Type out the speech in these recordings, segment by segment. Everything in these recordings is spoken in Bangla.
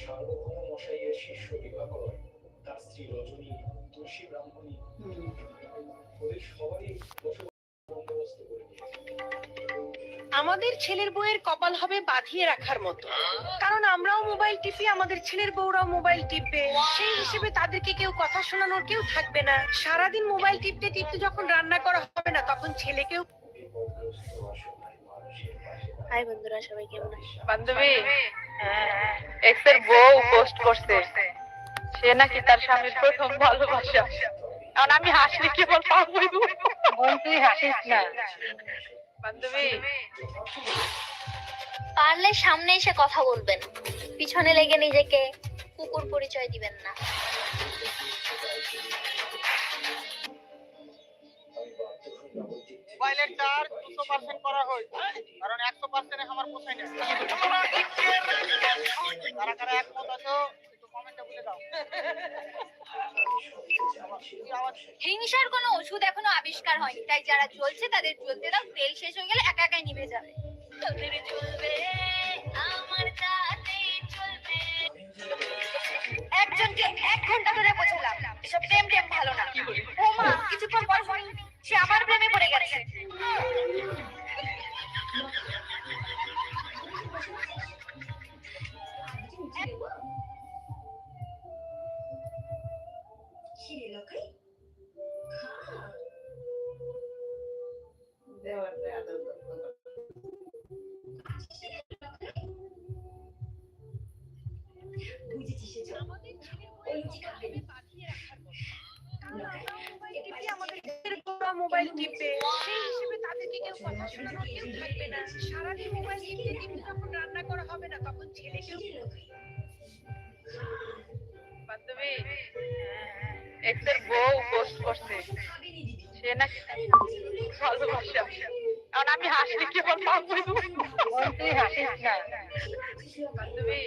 সার্বভৌম মশাইয়ের শিষ্য দিবাকর তার স্ত্রী রজনী তুলসী ব্রাহ্মণী আমাদের ছেলের বউয়ের কপাল হবে বাঁধিয়ে রাখার মতো। কারণ আমরাও মোবাইল টিপি আমাদের ছেলের বউরাও মোবাইল টিপবে। সেই হিসেবে তাদেরকে কেউ কথা শোনানোর কেউ থাকবে না। সারাদিন মোবাইল টিপতে টিপতে যখন রান্না করা হবে না তখন ছেলেকেও হাই বন্ধুরা সবাই কেমন আছো বান্ধবী এক্সের বউ পোস্ট করছে। সে নাকি তার স্বামীর প্রথম ভালোবাসা। কারণ আমি হাসলে কি বল পাবো। বোন তুই হাসিস না। বান্ধবী। পারলে সামনে এসে কথা বলবেন। পিছনে লেগে নিজেকে কুকুর পরিচয় দিবেন না। মোবাইলের চার্জ দুশো পার্সেন্ট করা হয়েছে কারণ একশো পার্সেন্ট আমার পোষায় না। কারা কারা একমত আছো? হিংসার কোনো ওষুধ এখনও আবিষ্কার হয়নি। তাই যারা চলছে তাদের চলতে দাও, তেল শেষ হয়ে গেলে একা একাই নিভে যাবে। তোদের মোবাইল টিপবে সেই হিসেবে তাদেরকে কেউ কথা শোনানোর কেউ থাকবে না। সারাদিন মোবাইল টিপতে টিপতে যখন রান্না করা হবে না তখন ছেলেকেও বান্ধবী এর বউ পোস্ট করছে। সে নাকি ভালোবাসা কারণ আমি হাসলে কি তুই হাসিস না বান্ধবী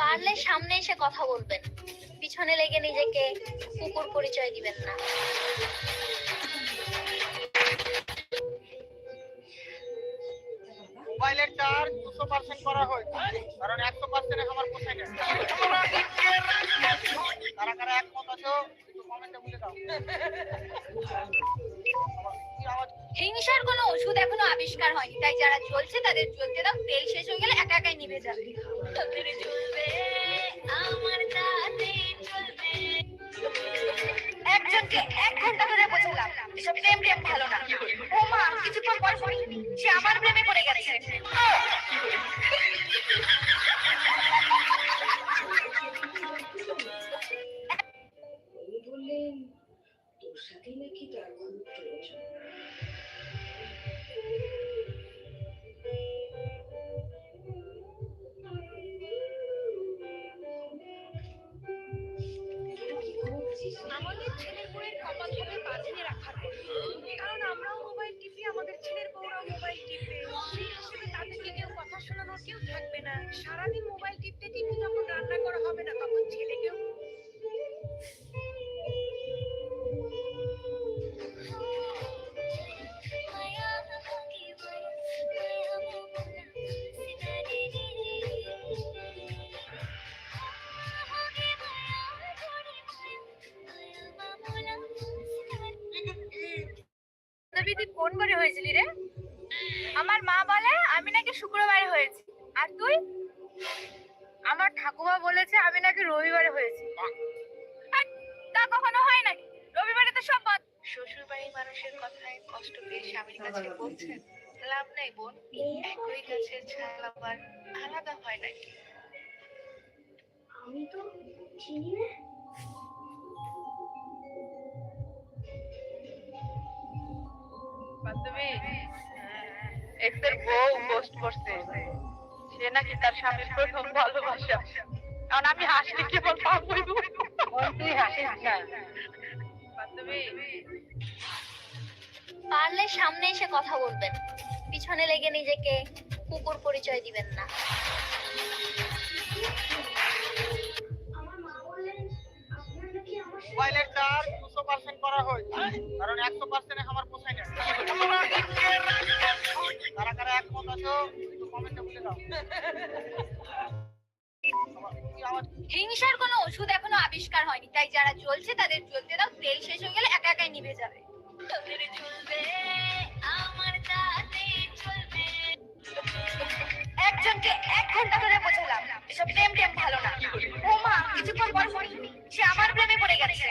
পারলে সামনে এসে কথা বলবেন। পিছনে লেগে নিজেকে কুকুর পরিচয় দিবেন না। মোবাইলের চার্জ দুশো পার্সেন্ট করা হয়েছে কারণ একশো পার্সেন্ট আমার পোষায় না। কারা একমত আছো একটু কমেন্টে বলে দাও। হিংসার কোনো ওষুধ এখনও আবিষ্কার হয়নি তাই যারা চলছে তাদের চলতে দাও তেল শেষ হয়ে গেলে একা একাই নিভে যাবে। সে আবার প্রেমে পড়ে গেছে। বললেন তোর সাথে নাকি তার খুব প্রয়োজন আমাদের ছেলের বউয়ের কপাল হবে বাঁধিয়ে রাখার কারণ আমরাও আমাদের ছেলের বউরাও মোবাইল টিপবে। সেই হিসেবে তাদেরকে কেউ কথা শোনানোর কেউ থাকবে না। সারাদিন তুই কোন বারে হয়েছিলি রে? আমার মা বলে আমি নাকি শুক্রবারে হয়েছি। আর তুই? আমার ঠাকুমা বলেছে আমি নাকি রবিবারে হয়েছি। তা কখনো হয় নাকি? রবিবারে তো সব বন্ধ। শ্বশুর বাড়ির মানুষের কথায় কষ্ট পেয়ে স্বামীর কাছে বলছেন লাভ নাই বোন। একই গাছের ছাল আবার আলাদা হয় নাকি? আমি তো চিনি না। বান্ধবী এক্স বউ পোস্ট করছে। সে নাকি তার স্বামীর প্রথম ভালোবাসা। কারণ আমি হাসলে কি বল পাবো বোন তুই হাসিস না পারলে সামনে এসে কথা বলবেন। পিছনে লেগে নিজেকে কুকুর পরিচয় দিবেন না। আমার মা বললেন আপনার নাকি আমার পার্সেন্ট করা হয়েছে কারণ একশো পার্সেন্ট আমার পোষায় না। কারা কারা একমত আছো একটু কমেন্টে বলে দাও। হিংসার কোনো ওষুধ এখনও আবিষ্কার হয়নি তাই যারা জ্বলছে তাদের জ্বলতে দাও তেল শেষ হয়ে গেলে একা একাই নিভে যাবে। তোদের আমার তাতে চলবে একজনকে এক ঘণ্টা আমার প্রেমে পড়ে গেছে।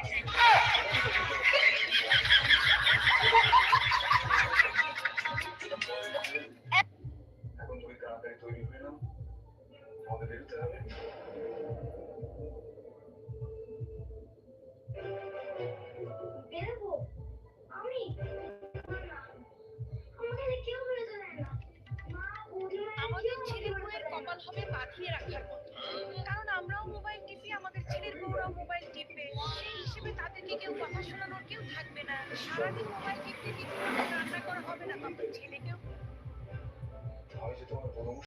কেউ কথা শোনানোর কেউ থাকবে না। সারাদিন মোবাইল টিপতে টিপতে রান্না করা হবে না, তখন ছেলেকেও